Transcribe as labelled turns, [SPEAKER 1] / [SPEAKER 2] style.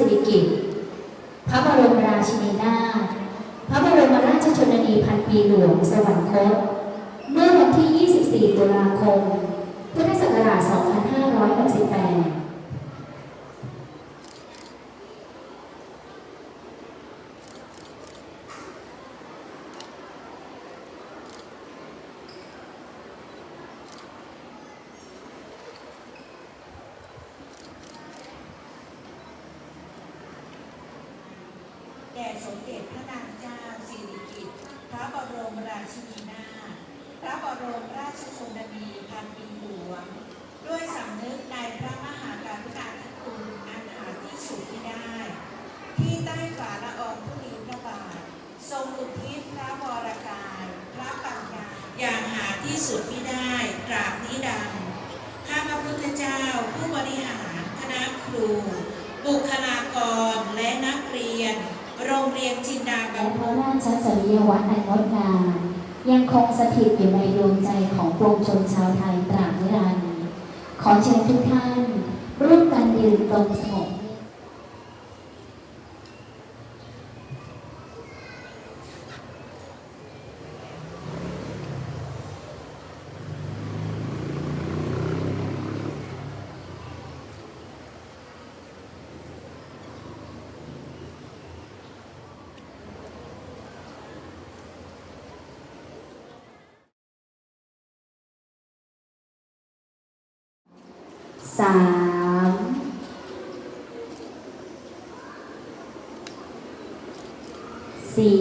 [SPEAKER 1] สิริกิติ์พระบรมราชินีนาถพระบรมราชชนนีพันปีหลวงสวรรคต เมื่อวันที่ 24 ตุลาคม พุทธศักราช 2568
[SPEAKER 2] แด่สมเด็จพระนางเจ้าสิริกิติ์พระบรมราชินีนาถพระบรมราชชนนีพันปีหลวง ด้วยสำนึกในพระมหากรุณาธิคุณอันหาที่สุดไม่ได้ ที่ใต้ฝ่าละอองธุลีพระบาท ทรงอุทิศพระวรกาย พระปัญญาอย่างหาที่สุดไม่ได้ตราบนี้ดังข้าพระพุทธเจ้าผู้บริหารคณะครู บุคลากรและนักเรียน โรงเรียนจินดา
[SPEAKER 1] และพ
[SPEAKER 2] รุ
[SPEAKER 1] ระราชจริยวัตรอันงดงามยังคงสถิตอยู่ในดวงใจของปวงชนชาวไทยตราบนิรันดร์ขอเชิญทุกท่านร่วมกันยืนตรงสงบนิ่ง สามสี่